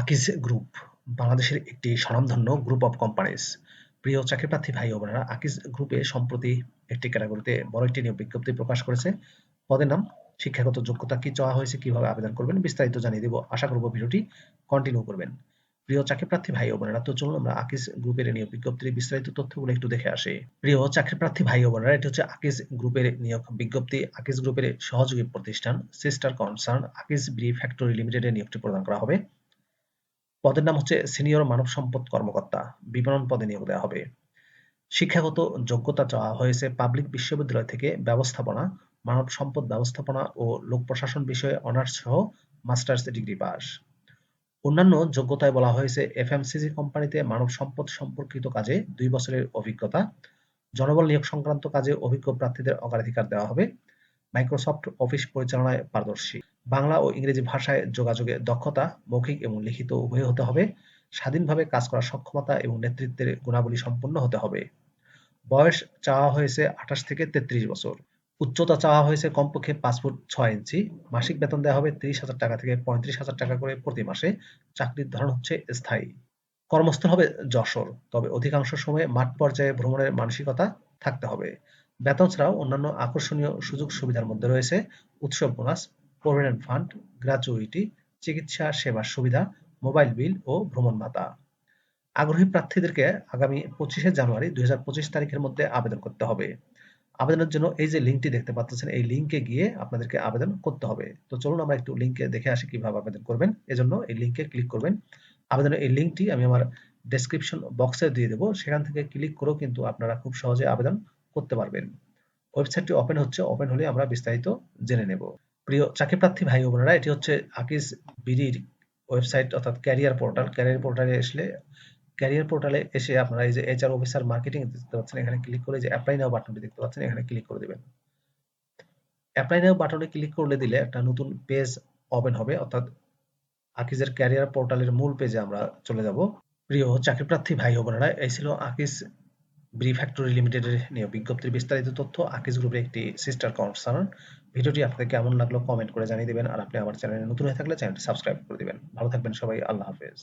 Akij group, বাংলাদেশের একটি স্বনামধন্য গ্রুপ অফ কোম্পানিজ প্রিয় চাকরিপ্রার্থী ভাই ও বোনেরা, আকিজ গ্রুপে সম্প্রতি একটি ক্যাটাগরিতে বড় একটি নিয়োগ বিজ্ঞপ্তি প্রকাশ করেছে। পদের নাম, শিক্ষাগত যোগ্যতা কি চাওয়া হয়েছে, কীভাবে আবেদন করবেন, বিস্তারিত জানিয়ে দেব। আশা করব ভিডিওটি কন্টিনিউ করবেন। প্রিয় চাকরিপ্রার্থী ভাই ও বোনেরা, তো চলুন আমরা আকিজ গ্রুপের নিয়োগ বিজ্ঞপ্তির বিস্তারিত তথ্যগুলো একটু দেখে আসি। প্রিয় চাকরিপ্রার্থী ভাই ও বোনেরা, এটি হচ্ছে আকিজ গ্রুপের নিয়োগ বিজ্ঞপ্তি। আকিজ গ্রুপের সহযোগী প্রতিষ্ঠান সিস্টার কনসার্ন আকিজ ব্রি ফ্যাক্টরি লিমিটেডের নিয়োগটি প্রদান করা হবে। পদের নাম হচ্ছে সিনিয়র মানব সম্পদ কর্মকর্তা। বিপণন পদে নিয়োগ দেওয়া হবে। শিক্ষাগত যোগ্যতা চাওয়া হয়েছে পাবলিক বিশ্ববিদ্যালয় থেকে ব্যবস্থাপনা, মানব সম্পদ ব্যবস্থাপনা ও লোক প্রশাসন বিষয়ে অনার্স সহ মাস্টার্স ডিগ্রি পাস। অন্যান্য যোগ্যতায় বলা হয়েছে এফএমসিজি কোম্পানিতে মানব সম্পদ সম্পর্কিত কাজে দুই বছরের অভিজ্ঞতা, জনবল নিয়োগ সংক্রান্ত কাজে অভিজ্ঞ প্রার্থীদের অগ্রাধিকার দেওয়া হবে, মাইক্রোসফট অফিস পরিচালনায় পারদর্শী। বাংলা ও ইংরেজি ভাষায় যোগাযোগে দক্ষতা, মৌখিক এবং লিখিত উভয় হতে হবে। স্বাধীনভাবে কাজ করার সক্ষমতা এবং নেতৃত্বের গুণাবলী সম্পন্ন হতে হবে। বয়স চাওয়া হয়েছে আঠাশ থেকে তেত্রিশ বছর। উচ্চতা চাওয়া হয়েছে কমপক্ষে পাঁচ ফুট ছয় ইঞ্চি। মাসিক বেতন দেওয়া হবে তিরিশ হাজার টাকা থেকে পঁয়ত্রিশ হাজার টাকা করে প্রতি মাসে। চাকরির ধরন হচ্ছে স্থায়ী। কর্মস্থল হবে যশোর। তবে অধিকাংশ সময়ে মাঠ পর্যায়ে ভ্রমণের মানসিকতা থাকতে হবে। বেতন ছাড়াও অন্যান্য আকর্ষণীয় সুযোগ সুবিধার মধ্যে রয়েছে। উৎসব বোনাস প্রভিডেন্ট ফান্ড গ্র্যাচুইটি চিকিৎসা সেবার সুবিধা মোবাইল বিল ও ভ্রমণ ভাতা আগ্রহী প্রার্থীদেরকে আগামী পঁচিশে জানুয়ারি দুই হাজার পঁচিশ তারিখের মধ্যে আবেদন করতে হবে। আবেদনের জন্য এই যে লিঙ্কটি দেখতে পাচ্ছেন, এই লিঙ্কে গিয়ে আপনাদেরকে আবেদন করতে হবে। তো চলুন আমরা একটু লিঙ্কে দেখে আসি কীভাবে আবেদন করবেন। এজন্য এই লিঙ্কে ক্লিক করবেন। আবেদনের এই লিঙ্কটি আমি আমার ডেসক্রিপশন বক্সে দিয়ে দেবো। সেখান থেকে ক্লিক করেও কিন্তু আপনারা খুব সহজে আবেদন করতে পারবেন। ওয়েবসাইটটি ওপেন হচ্ছে। ওপেন হলে আমরা বিস্তারিত জেনে নেব। প্রিয় চাকরিপ্রার্থী ভাই বোনেরা, এটি হচ্ছে আকিজ বিডির ওয়েবসাইট, অর্থাৎ ক্যারিয়ার পোর্টাল। ক্যারিয়ার পোর্টালে আসলে ক্যারিয়ার পোর্টালে এসে আপনারা এই যে এইচআর অফিসার মার্কেটিং দেখতে পাচ্ছেন, এখানে ক্লিক করে যে অ্যাপ্লাই নাও বাটনটি দেখতে পাচ্ছেন, এখানে ক্লিক করে দিবেন। অ্যাপ্লাই নাও বাটনে ক্লিক করলে দিলে একটা নতুন পেজ ওপেন হবে, অর্থাৎ আকিজের ক্যারিয়ার পোর্টালের মূল পেজে আমরা চলে যাব। প্রিয় চাকরিপ্রার্থী ভাই বোনেরা, এই ছিল আকিজ ব্রি ফ্যাক্টরি লিমিটেডের নিয়ে বিজ্ঞপ্তির বিস্তারিত তথ্য আকিজ গ্রুপের একটি সিস্টার কনসার্ন ভিডিওটি আপনাকে কেমন লাগল কমেন্ট করে জানিয়ে দেবেন, আর আপনি আমার চ্যানেলে নতুন হয়ে থাকলে চ্যানেলটি সাবস্ক্রাইব করে দেবেন। ভালো থাকবেন সবাই, আল্লাহ হাফেজ।